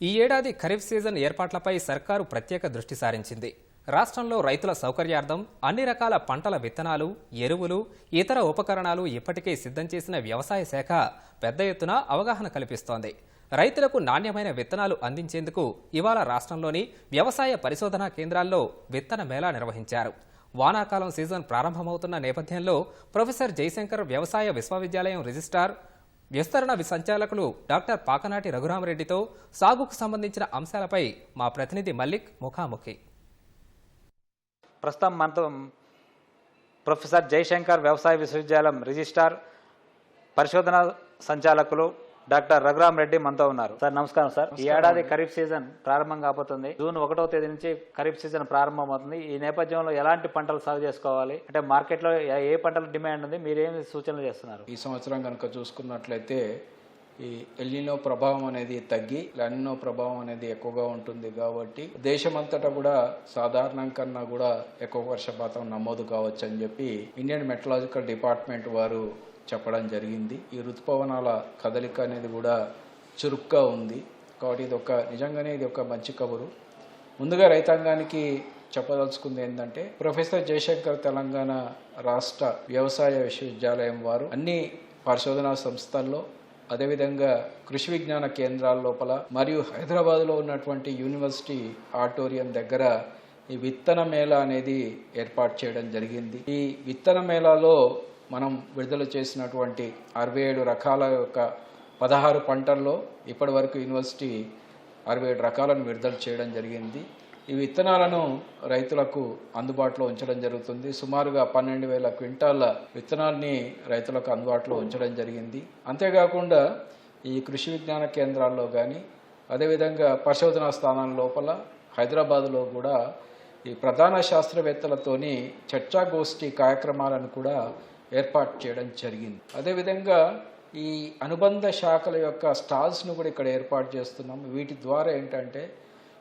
ఈ ఏడాది ఖరీఫ్ సీజన్ ఏర్పాట్లపై సర్కారు ప్రత్యేక దృష్టి సారించింది. రాష్ట్రంలో రైతుల సౌకర్యార్థం అన్ని రకాల పంటల విత్తనాలు ఎరువులు ఇతర ఉపకరణాలు ఇప్పటికే సిద్ధం చేసిన వ్యవసాయ శాఖ పెద్ద ఎత్తున అవగాహన కల్పిస్తోంది. రైతులకు నాణ్యమైన విత్తనాలు అందించేందుకు ఇవాళ రాష్ట్రంలోని వ్యవసాయ పరిశోధనా కేంద్రాల్లో విత్తన మేళా నిర్వహించారు. వానాకాలం సీజన్ ప్రారంభమవుతున్న నేపథ్యంలో ప్రొఫెసర్ జయశంకర్ వ్యవసాయ విశ్వవిద్యాలయం రిజిస్ట్రార్ విస్తరణ సంచాలకులు డాక్టర్ పాకనాటి రఘురామరెడ్డితో సాగుకు సంబంధించిన అంశాలపై మా ప్రతినిధి మల్లిక్ ముఖాముఖి. ప్రస్తుతం మనతో ప్రొఫెసర్ జయశంకర్ వ్యవసాయ విశ్వవిద్యాలయం రిజిస్ట్రార్ పరిశోధన సంచాలకులు డాక్టర్ రఘురామ్ రెడ్డి మనతో ఉన్నారు. సార్ నమస్కారం సార్. ఈ ఏడాది ఖరీఫ్ సీజన్ ప్రారంభం కాబోతుంది. జూన్ ఒకటో తేదీ నుంచి ఖరీఫ్ సీజన్ ప్రారంభమవుతుంది. ఈ నేపథ్యంలో ఎలాంటి పంటలు సాగు చేసుకోవాలి? అంటే మార్కెట్లో ఏ- ఏ పంటల డిమాండ్ ఉంది? మీరేమి సూచనలు చేస్తున్నారు? ఈ సంవత్సరం కనుక చూసుకున్నట్లయితే ఈ ఎల్నినో ప్రభావం అనేది తగ్గి లనినో ప్రభావం అనేది ఎక్కువగా ఉంటుంది కాబట్టి దేశమంతటా కూడా సాధారణం కన్నా కూడా ఎక్కువ వర్షపాతం నమోదు కావచ్చు అని చెప్పి ఇండియన్ మెట్రలాజికల్ డిపార్ట్మెంట్ వారు చెప్పడం జరిగింది. ఈ ఋతుపవనాల కదలిక అనేది కూడా చురుగ్గా ఉంది. కాబట్టి ఇది ఒక నిజంగానే ఇది ఒక మంచి కబురు. ముందుగా రైతాంగానికి చెప్పదలుచుకుంది ఏంటంటే ప్రొఫెసర్ జయశంకర్ తెలంగాణ రాష్ట్ర వ్యవసాయ విశ్వవిద్యాలయం వారు అన్ని పరిశోధనా సంస్థల్లో అదేవిధంగా కృషి విజ్ఞాన కేంద్రాల లోపల మరియు హైదరాబాద్లో ఉన్నటువంటి యూనివర్సిటీ ఆడిటోరియం దగ్గర ఈ విత్తన మేళ అనేది ఏర్పాటు చేయడం జరిగింది. ఈ విత్తన మేళాలో మనం విడుదల చేసినటువంటి అరవై ఏడు రకాల యొక్క పదహారు పంటల్లో ఇప్పటి వరకు యూనివర్సిటీ అరవై ఏడు రకాలను విడుదల చేయడం జరిగింది. ఈ విత్తనాలను రైతులకు అందుబాటులో ఉంచడం జరుగుతుంది. సుమారుగా పన్నెండు వేల క్వింటాల విత్తనాల్ని రైతులకు అందుబాటులో ఉంచడం జరిగింది. అంతేకాకుండా ఈ కృషి విజ్ఞాన కేంద్రాల్లో కానీ అదేవిధంగా పరిశోధనా స్థానాల లోపల హైదరాబాద్లో కూడా ఈ ప్రధాన శాస్త్రవేత్తలతోని చర్చాగోష్ఠి కార్యక్రమాలను కూడా ఏర్పాటు చేయడం జరిగింది. అదేవిధంగా ఈ అనుబంధ శాఖల యొక్క స్టాల్స్ను కూడా ఇక్కడ ఏర్పాటు చేస్తున్నాం. వీటి ద్వారా ఏంటంటే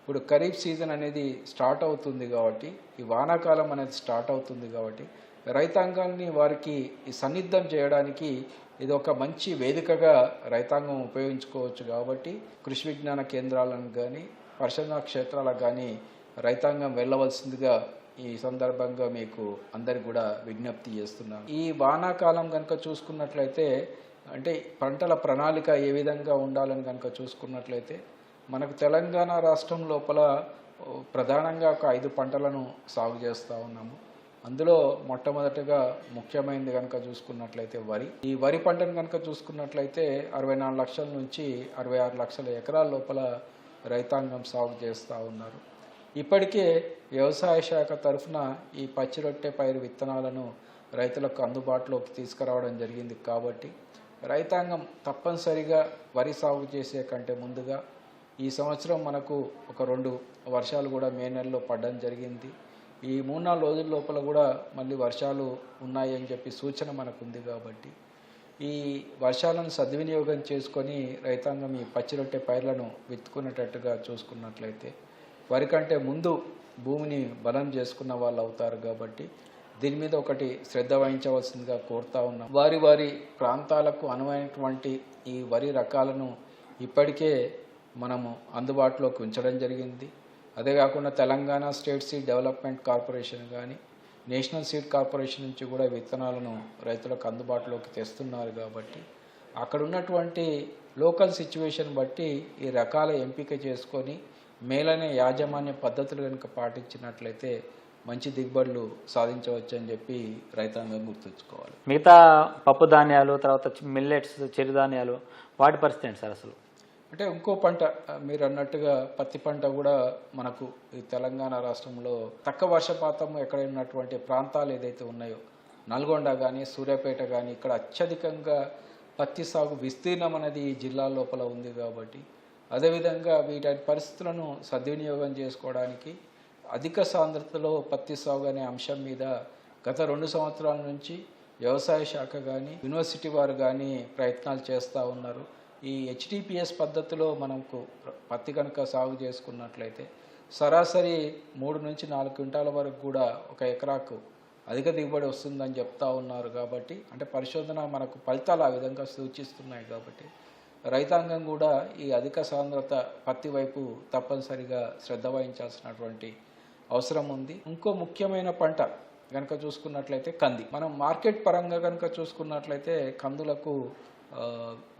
ఇప్పుడు ఖరీఫ్ సీజన్ అనేది స్టార్ట్ అవుతుంది కాబట్టి ఈ వానాకాలం అనేది స్టార్ట్ అవుతుంది కాబట్టి రైతాంగాన్ని వారికి సన్నిద్ధం చేయడానికి ఇది ఒక మంచి వేదికగా రైతాంగం ఉపయోగించుకోవచ్చు కాబట్టి కృషి విజ్ఞాన కేంద్రాలను కానీ పరిశోధనా క్షేత్రాలకు కానీ రైతాంగం వెళ్ళవలసిందిగా ఈ సందర్భంగా మీకు అందరికి కూడా విజ్ఞప్తి చేస్తున్నాను. ఈ వానాకాలం కనుక చూసుకున్నట్లయితే అంటే పంటల ప్రణాళిక ఏ విధంగా ఉండాలని కనుక చూసుకున్నట్లయితే మనకు తెలంగాణ రాష్ట్రం లోపల ప్రధానంగా ఒక ఐదు పంటలను సాగు చేస్తూ ఉన్నాము. అందులో మొట్టమొదటిగా ముఖ్యమైనది కనుక చూసుకున్నట్లయితే వరి. ఈ వరి పంటను కనుక చూసుకున్నట్లయితే అరవై నాలుగు లక్షల నుంచి అరవై ఆరు లక్షల ఎకరాల లోపల రైతాంగం సాగు చేస్తూ ఉన్నారు. ఇప్పటికే వ్యవసాయ శాఖ తరఫున ఈ పచ్చి రొట్టె పైరు విత్తనాలను రైతులకు అందుబాటులోకి తీసుకురావడం జరిగింది కాబట్టి రైతాంగం తప్పనిసరిగా వరి సాగు చేసే కంటే ముందుగా ఈ సంవత్సరం మనకు ఒక రెండు వర్షాలు కూడా మే నెలలో పడడం జరిగింది. ఈ మూడు నాలుగు రోజుల లోపల కూడా మళ్ళీ వర్షాలు ఉన్నాయి అని చెప్పి సూచన మనకు ఉంది కాబట్టి ఈ వర్షాలను సద్వినియోగం చేసుకొని రైతాంగం ఈ పచ్చి రొట్టె పైర్లను విత్తుకునేటట్టుగా చూసుకున్నట్లయితే వారి కంటే ముందు భూమిని బలం చేసుకున్న వాళ్ళు అవుతారు కాబట్టి దీని మీద ఒకటి శ్రద్ధ వహించవలసిందిగా కోరుతా ఉన్నాం. వారి వారి ప్రాంతాలకు అనువైనటువంటి ఈ వరి రకాలను ఇప్పటికే మనము అందుబాటులోకి ఉంచడం జరిగింది. అదే కాకుండా Telangana state seed development corporation కానీ నేషనల్ సీడ్ కార్పొరేషన్ నుంచి కూడా విత్తనాలను రైతులకు అందుబాటులోకి తెస్తున్నారు కాబట్టి అక్కడ ఉన్నటువంటి లోకల్ సిచ్యువేషన్ బట్టి ఈ రకాల ఎంపిక చేసుకొని మేలైన యాజమాన్య పద్ధతులు కనుక పాటించినట్లయితే మంచి దిగుబడులు సాధించవచ్చు అని చెప్పి రైతాంగం గుర్తుంచుకోవాలి. మిగతా పప్పు ధాన్యాలు తర్వాత మిల్లెట్స్ చిరుధాన్యాలు వాటి పరిస్థితి ఏంటి సార్ అసలు? అంటే ఇంకో పంట మీరు అన్నట్టుగా పత్తి పంట కూడా మనకు ఈ తెలంగాణ రాష్ట్రంలో తక్కువ వర్షపాతం ఎక్కడ ఉన్నటువంటి ప్రాంతాలు ఏదైతే ఉన్నాయో నల్గొండ కానీ సూర్యాపేట కానీ ఇక్కడ అత్యధికంగా పత్తి సాగు విస్తీర్ణం అనేది ఈ జిల్లా లోపల ఉంది కాబట్టి అదేవిధంగా వీటి పరిస్థితులను సద్వినియోగం చేసుకోవడానికి అధిక సాంద్రతలో పత్తి సాగు అనే అంశం మీద గత రెండు సంవత్సరాల నుంచి వ్యవసాయ శాఖ కానీ యూనివర్సిటీ వారు కానీ ప్రయత్నాలు చేస్తూ ఉన్నారు. ఈ హెచ్డిపిఎస్ పద్ధతిలో మనకు పత్తి కనుక సాగు చేసుకున్నట్లయితే సరాసరి మూడు నుంచి నాలుగు క్వింటాల వరకు కూడా ఒక ఎకరాకు అధిక దిగుబడి వస్తుందని చెప్తా ఉన్నారు కాబట్టి అంటే పరిశోధన మనకు ఫలితాలు ఆ విధంగా సూచిస్తున్నాయి కాబట్టి రైతాంగం కూడా ఈ అధిక సాంద్రత పత్తి వైపు తప్పనిసరిగా శ్రద్ధ వహించాల్సినటువంటి అవసరం ఉంది. ఇంకో ముఖ్యమైన పంట కనుక చూసుకున్నట్లయితే కంది. మనం మార్కెట్ పరంగా కనుక చూసుకున్నట్లయితే కందులకు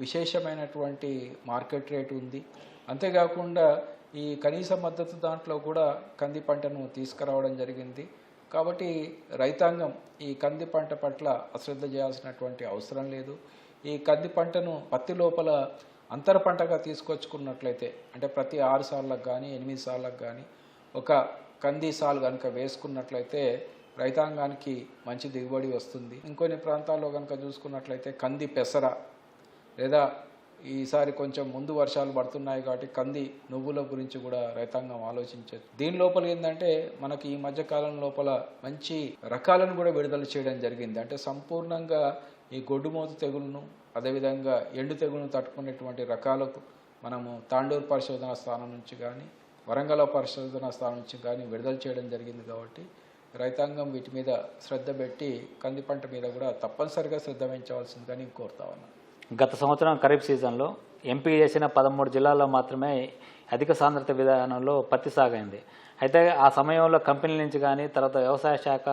విశేషమైనటువంటి మార్కెట్ రేటు ఉంది. అంతేకాకుండా ఈ కనీస మద్దతు దాంట్లో కూడా కంది పంటను తీసుకురావడం జరిగింది. కాబట్టి రైతాంగం ఈ కంది పంట పట్ల అశ్రద్ధ చేయాల్సినటువంటి అవసరం లేదు. ఈ కంది పంటను పత్తి లోపల అంతర పంటగా తీసుకొచ్చుకున్నట్లయితే అంటే ప్రతి ఆరు సార్లకు కానీ ఎనిమిది సార్లకు కానీ ఒక కంది సాలు కనుక వేసుకున్నట్లయితే రైతాంగానికి మంచి దిగుబడి వస్తుంది. ఇంకొన్ని ప్రాంతాల్లో కనుక చూసుకున్నట్లయితే కంది పెసర లేదా ఈసారి కొంచెం ముందు వర్షాలు పడుతున్నాయి కాబట్టి కంది నువ్వుల గురించి కూడా రైతాంగం ఆలోచించవచ్చు. దీని లోపల ఏంటంటే మనకి ఈ మధ్యకాలం లోపల మంచి రకాలను కూడా విడుదల చేయడం జరిగింది. అంటే సంపూర్ణంగా ఈ గొడ్డుమోతు తెగులను అదేవిధంగా ఎండు తెగులను తట్టుకునేటువంటి రకాలకు మనము తాండూరు పరిశోధన స్థానం నుంచి కానీ వరంగల్ పరిశోధన స్థానం నుంచి కానీ విడుదల చేయడం జరిగింది కాబట్టి రైతాంగం వీటి మీద శ్రద్ధ పెట్టి కంది పంట మీద కూడా తప్పనిసరిగా శ్రద్ధ వహించవలసిందని కోరుతా ఉన్నాను గత సంవత్సరం ఖరీఫ్ సీజన్లో ఎంపిక చేసిన పదమూడు జిల్లాల్లో మాత్రమే అధిక సాంద్రత విధానంలో పత్తి సాగైంది. అయితే ఆ సమయంలో కంపెనీల నుంచి కానీ తర్వాత వ్యవసాయ శాఖ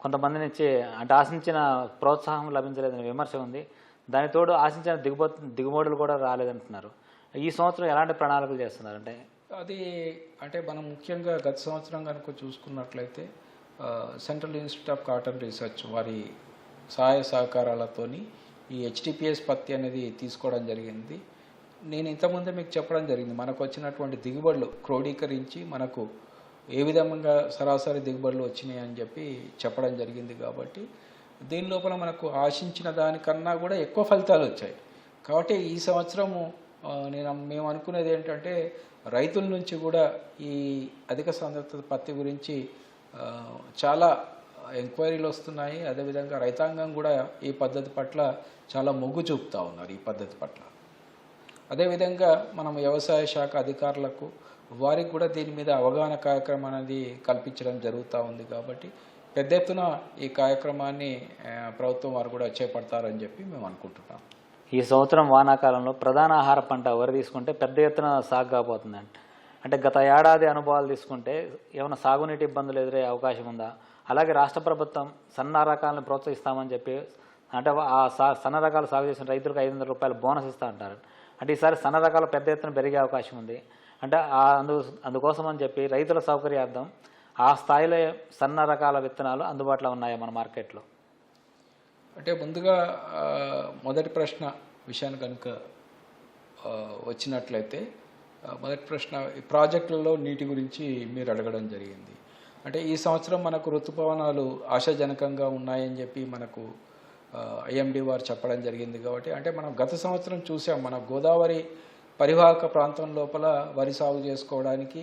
కొంతమంది నుంచి అంటే ఆశించిన ప్రోత్సాహం లభించలేదని విమర్శ ఉంది. దాని తోడు ఆశించిన దిగుబడి దిగుబడులు కూడా రాలేదంటున్నారు. ఈ సంవత్సరం ఎలాంటి ప్రణాళికలు చేస్తున్నారు? అంటే అది అంటే మనం ముఖ్యంగా గత సంవత్సరం కనుక చూసుకున్నట్లయితే central institute of cotton research వారి సహాయ సహకారాలతోని ఈ హెచ్డిపిఎస్ పత్తి అనేది తీసుకోవడం జరిగింది. నేను ఇంతకుముందే మీకు చెప్పడం జరిగింది. మనకు వచ్చినటువంటి దిగుబడులు క్రోడీకరించి మనకు ఏ విధంగా సరాసరి దిగుబడులు వచ్చినాయి అని చెప్పి చెప్పడం జరిగింది కాబట్టి దీని లోపల మనకు ఆశించిన దానికన్నా కూడా ఎక్కువ ఫలితాలు వచ్చాయి. కాబట్టి ఈ సంవత్సరము నేను మేము అనుకునేది ఏంటంటే రైతుల నుంచి కూడా ఈ అధిక సాంద్రత పత్తి గురించి చాలా ఎంక్వైరీలు వస్తున్నాయి. అదేవిధంగా రైతాంగం కూడా ఈ పద్ధతి పట్ల చాలా మొగ్గు చూపుతా ఉన్నారు ఈ పద్ధతి పట్ల. అదేవిధంగా మనం వ్యవసాయ శాఖ అధికారులకు వారికి కూడా దీని మీద అవగాహన కార్యక్రమం అనేది కల్పించడం జరుగుతూ ఉంది కాబట్టి పెద్ద ఎత్తున ఈ కార్యక్రమాన్ని ప్రభుత్వం వారు కూడా చేపడతారని చెప్పి మేము అనుకుంటున్నాం. ఈ సంవత్సరం వానాకాలంలో ప్రధాన ఆహార పంట వరి తీసుకుంటే పెద్ద ఎత్తున సాగు కాబోతుందండి. అంటే గత ఏడాది అనుభవాలు తీసుకుంటే ఏమైనా సాగునీటి ఇబ్బందులు ఎదురయ్యే అవకాశం ఉందా? అలాగే రాష్ట్ర ప్రభుత్వం సన్న రకాలను ప్రోత్సహిస్తామని చెప్పి అంటే ఆ సన్న రకాలు సాగు చేసిన రైతులకు ఐదు వందల రూపాయలు బోనస్ ఇస్తా అంటారు. అంటే ఈసారి సన్న రకాలు పెద్ద ఎత్తున పెరిగే అవకాశం ఉంది. అంటే అందు అందుకోసం అని చెప్పి రైతుల సౌకర్యార్థం ఆ స్థాయిలో సన్న రకాల విత్తనాలు అందుబాటులో ఉన్నాయా మన మార్కెట్లో? అంటే ముందుగా మొదటి ప్రశ్న విషయాన్ని కనుక వచ్చినట్లయితే మొదటి ప్రశ్న ఈ ప్రాజెక్టులలో నీటి గురించి మీరు అడగడం జరిగింది. అంటే ఈ సంవత్సరం మనకు ఋతుపవనాలు ఆశాజనకంగా ఉన్నాయని చెప్పి మనకు ఐఎండి వారు చెప్పడం జరిగింది కాబట్టి అంటే మనం గత సంవత్సరం చూసాం మన గోదావరి పరివాహక ప్రాంతం లోపల వరి సాగు చేసుకోవడానికి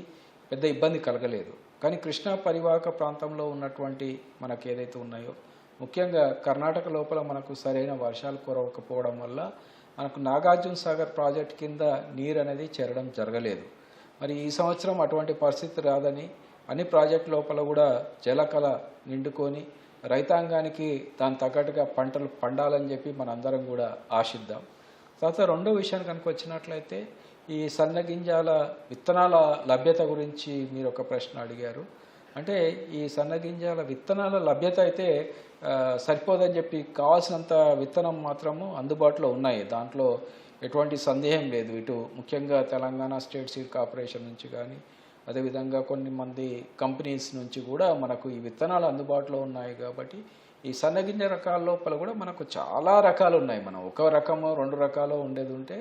పెద్ద ఇబ్బంది కలగలేదు. కానీ కృష్ణా పరివాహక ప్రాంతంలో ఉన్నటువంటి మనకు ఏదైతే ఉన్నాయో ముఖ్యంగా కర్ణాటక లోపల మనకు సరైన వర్షాలు కురవకపోవడం వల్ల మనకు నాగార్జున సాగర్ ప్రాజెక్ట్ కింద నీరు అనేది చేరడం జరగలేదు. మరి ఈ సంవత్సరం అటువంటి పరిస్థితి రాదని అన్ని ప్రాజెక్ట్ లోపల కూడా జలకళ నిండుకొని రైతాంగానికి దాని తగ్గట్టుగా పంటలు పండాలని చెప్పి మనందరం కూడా ఆశిద్దాం. తర్వాత రెండో విషయాన్ని కనుక వచ్చినట్లయితే ఈ సన్నగింజాల విత్తనాల లభ్యత గురించి మీరు ఒక ప్రశ్న అడిగారు. అంటే ఈ సన్నగింజాల విత్తనాల లభ్యత అయితే సరిపోదని చెప్పి కావాల్సినంత విత్తనం మాత్రము అందుబాటులో ఉన్నాయి. దాంట్లో ఎటువంటి సందేహం లేదు. ఇటు ముఖ్యంగా తెలంగాణ స్టేట్ సీడ్ కార్పొరేషన్ నుంచి కానీ అదేవిధంగా కొన్ని మంది కంపెనీస్ నుంచి కూడా మనకు ఈ విత్తనాలు అందుబాటులో ఉన్నాయి కాబట్టి ఈ సన్నగింజ రకాల లోపల కూడా మనకు చాలా రకాలు ఉన్నాయి. మనం ఒక రకము రెండు రకాలు ఉండేది ఉంటే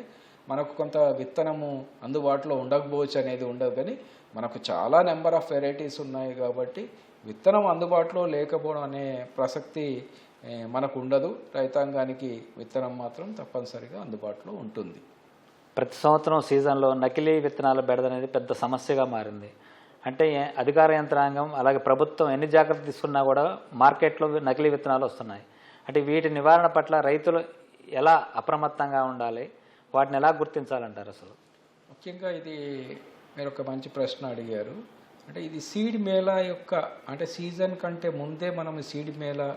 మనకు కొంత విత్తనము అందుబాటులో ఉండకపోవచ్చు అనేది ఉండదు. కానీ మనకు చాలా నెంబర్ ఆఫ్ వెరైటీస్ ఉన్నాయి కాబట్టి విత్తనం అందుబాటులో లేకపోవడం అనే ప్రసక్తి మనకు ఉండదు. రైతాంగానికి విత్తనం మాత్రం తప్పనిసరిగా అందుబాటులో ఉంటుంది. ప్రతి సంవత్సరం సీజన్లో నకిలీ విత్తనాల బెడద అనేది పెద్ద సమస్యగా మారింది. అంటే అధికార యంత్రాంగం అలాగే ప్రభుత్వం ఎన్ని జాగ్రత్తలు తీసుకున్నా కూడా మార్కెట్లో నకిలీ విత్తనాలు వస్తున్నాయి. అంటే వీటి నివారణ పట్ల రైతులు ఎలా అప్రమత్తంగా ఉండాలి? వాటిని ఎలా గుర్తించాలంటారు అసలు? ముఖ్యంగా ఇది మీరు ఒక మంచి ప్రశ్న అడిగారు. అంటే ఇది సీడ్ మేళా యొక్క అంటే సీజన్ కంటే ముందే మనం సీడ్ మేళా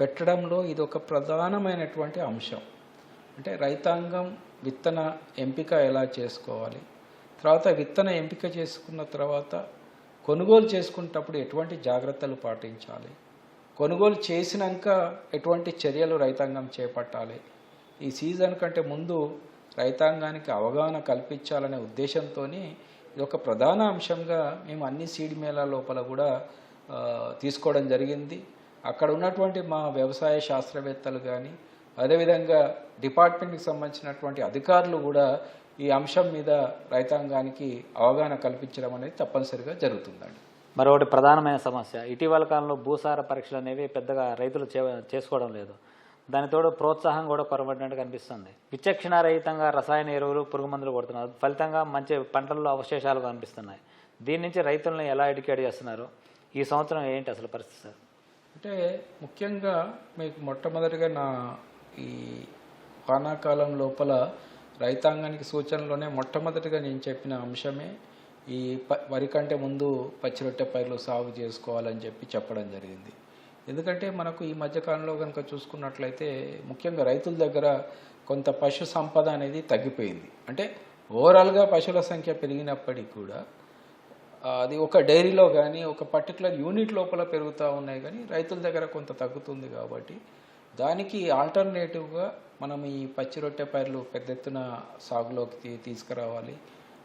పెట్టడంలో ఇది ఒక ప్రధానమైనటువంటి అంశం. అంటే రైతాంగం విత్తన ఎంపిక ఎలా చేసుకోవాలి? తర్వాత విత్తన ఎంపిక చేసుకున్న తర్వాత కొనుగోలు చేసుకునేటప్పుడు ఎటువంటి జాగ్రత్తలు పాటించాలి? కొనుగోలు చేసినాక ఎటువంటి చర్యలు రైతాంగం చేపట్టాలి? ఈ సీజన్ కంటే ముందు రైతాంగానికి అవగాహన కల్పించాలనే ఉద్దేశంతో ఇది ఒక ప్రధాన అంశంగా మేము అన్ని సీడ్ మేళా లోపల కూడా తీసుకోవడం జరిగింది. అక్కడ ఉన్నటువంటి మా వ్యవసాయ శాస్త్రవేత్తలు కానీ అదేవిధంగా డిపార్ట్మెంట్కి సంబంధించినటువంటి అధికారులు కూడా ఈ అంశం మీద రైతాంగానికి అవగాహన కల్పించడం అనేది తప్పనిసరిగా జరుగుతుందండి. మరొకటి ప్రధానమైన సమస్య ఇటీవల కాలంలో భూసార పరీక్షలు అనేవి పెద్దగా రైతులు చేసుకోవడం లేదు. దానితోడు ప్రోత్సాహం కూడా కొరబడినట్టు కనిపిస్తుంది. విచక్షణ రహితంగా రసాయన ఎరువులు పురుగు మందులు కొడుతున్నారు. ఫలితంగా మంచి పంటల్లో అవశేషాలు కనిపిస్తున్నాయి. దీని నుంచి రైతులను ఎలా ఎడ్యుకేట్ చేస్తున్నారు? ఈ సంవత్సరం ఏంటి అసలు పరిస్థితి సార్? అంటే ముఖ్యంగా మీకు మొట్టమొదటిగా నా ఈ వానాకాలం లోపల రైతాంగానికి సూచనలోనే మొట్టమొదటిగా నేను చెప్పిన అంశమే ఈ ప వరి కంటే ముందు పచ్చిరొట్టె పైర్లు సాగు చేసుకోవాలని చెప్పి చెప్పడం జరిగింది. ఎందుకంటే మనకు ఈ మధ్యకాలంలో కనుక చూసుకున్నట్లయితే ముఖ్యంగా రైతుల దగ్గర కొంత పశు సంపద అనేది తగ్గిపోయింది. అంటే ఓవరాల్గా పశువుల సంఖ్య పెరిగినప్పటికీ కూడా అది ఒక డైరీలో కానీ ఒక పర్టికులర్ యూనిట్ లోపల పెరుగుతూ ఉన్నాయి కానీ రైతుల దగ్గర కొంత తగ్గుతుంది కాబట్టి దానికి ఆల్టర్నేటివ్గా మనం ఈ పచ్చి రొట్టె పైర్లు పెద్ద ఎత్తున సాగులోకి తీసుకురావాలి.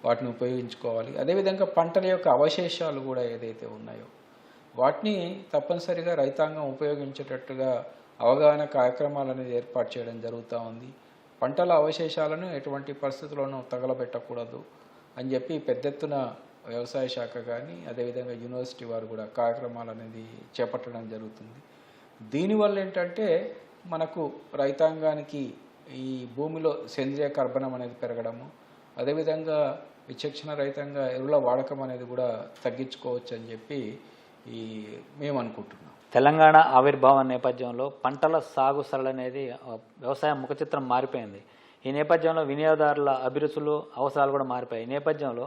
వాటిని ఉపయోగించుకోవాలి. అదేవిధంగా పంటల యొక్క అవశేషాలు కూడా ఏదైతే ఉన్నాయో వాటిని తప్పనిసరిగా రైతాంగం ఉపయోగించేటట్టుగా అవగాహన కార్యక్రమాలు అనేది ఏర్పాటు చేయడం జరుగుతూ ఉంది. పంటల అవశేషాలను ఎటువంటి పరిస్థితుల్లోనూ తగలబెట్టకూడదు అని చెప్పి పెద్ద ఎత్తున వ్యవసాయ శాఖ కానీ అదేవిధంగా యూనివర్సిటీ వారు కూడా కార్యక్రమాలు అనేది చేపట్టడం జరుగుతుంది. దీనివల్ల ఏంటంటే మనకు రైతాంగానికి ఈ భూమిలో సేంద్రియ కర్బనం అనేది పెరగడము అదేవిధంగా విచక్షణ రహితంగా ఎరువుల వాడకం అనేది కూడా తగ్గించుకోవచ్చు అని చెప్పి ఈ మేము అనుకుంటున్నాం. తెలంగాణ ఆవిర్భావం నేపథ్యంలో పంటల సాగు సరళ అనేది వ్యవసాయ ముఖచిత్రం మారిపోయింది. ఈ నేపథ్యంలో వినియోగదారుల అభిరుచులు అవసరాలు కూడా మారిపోయాయి. ఈ నేపథ్యంలో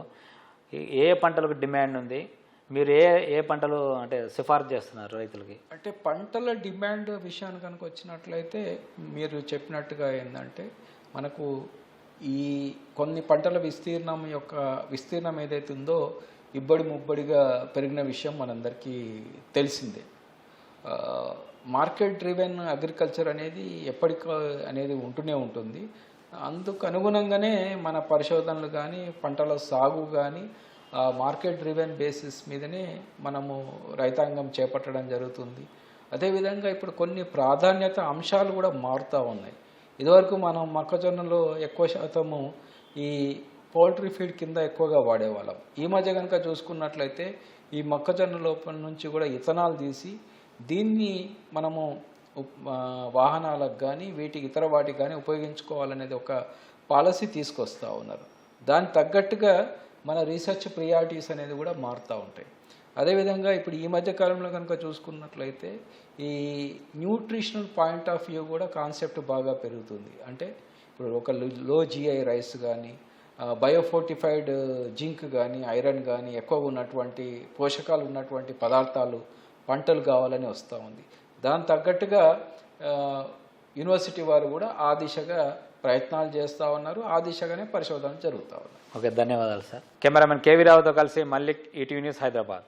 ఏ పంటలకు డిమాండ్ ఉంది? మీరు ఏ ఏ పంటలు అంటే సిఫార్సు చేస్తున్నారు రైతులకి? అంటే పంటల డిమాండ్ విషయానికి కనుక వచ్చినట్లయితే మీరు చెప్పినట్టుగా ఏంటంటే మనకు ఈ కొన్ని పంటల విస్తీర్ణం యొక్క విస్తీర్ణం ఏదైతే ఉందో ఇబ్బడి ముబ్బడిగా పెరిగిన విషయం మనందరికీ తెలిసిందే. మార్కెట్ డ్రివెన్ అగ్రికల్చర్ అనేది ఎప్పటిక అనేది ఉంటూనే ఉంటుంది. అందుకు అనుగుణంగానే మన పరిశోధనలు కానీ పంటల సాగు కానీ మార్కెట్ డ్రివెన్ బేసిస్ మీదనే మనము రైతాంగం చేపట్టడం జరుగుతుంది. అదేవిధంగా ఇప్పుడు కొన్ని ప్రాధాన్యత అంశాలు కూడా మారుతూ ఉన్నాయి. ఇదివరకు మనం మొక్కజొన్నలో ఎక్కువ శాతము ఈ పౌల్ట్రీ ఫీడ్ కింద ఎక్కువగా వాడేవాళ్ళం. ఈ మధ్య కనుక చూసుకున్నట్లయితే ఈ మొక్కజొన్న లోపల నుంచి కూడా ఇథనాల్ తీసి దీన్ని మనము వాహనాలకు కానీ వీటికి ఇతర వాటికి కానీ ఉపయోగించుకోవాలనేది ఒక పాలసీ తీసుకొస్తా ఉన్నారు. దానికి తగ్గట్టుగా మన రీసెర్చ్ ప్రియారిటీస్ అనేది కూడా మారుతూ ఉంటాయి. అదేవిధంగా ఇప్పుడు ఈ మధ్య కాలంలో కనుక చూసుకున్నట్లయితే ఈ న్యూట్రిషనల్ పాయింట్ ఆఫ్ వ్యూ కూడా కాన్సెప్ట్ బాగా పెరుగుతుంది. అంటే ఇప్పుడు ఒక లో జిఐ రైస్ కానీ బయోఫోర్టిఫైడ్ జింక్ కానీ ఐరన్ కానీ ఎక్కువగా ఉన్నటువంటి పోషకాలు ఉన్నటువంటి పదార్థాలు పంటలు కావాలని వస్తూ ఉంది. దాని తగ్గట్టుగా యూనివర్సిటీ వారు కూడా ఆ దిశగా ప్రయత్నాలు చేస్తూ ఉన్నారు. ఆ దిశగానే పరిశోధనలు జరుగుతూ ఉన్నాయి. ఓకే ధన్యవాదాలు సార్. కెమెరామెన్ కేవీ రావుతో కలిసి మల్లిక్ ఈటీవీ న్యూస్ హైదరాబాద్.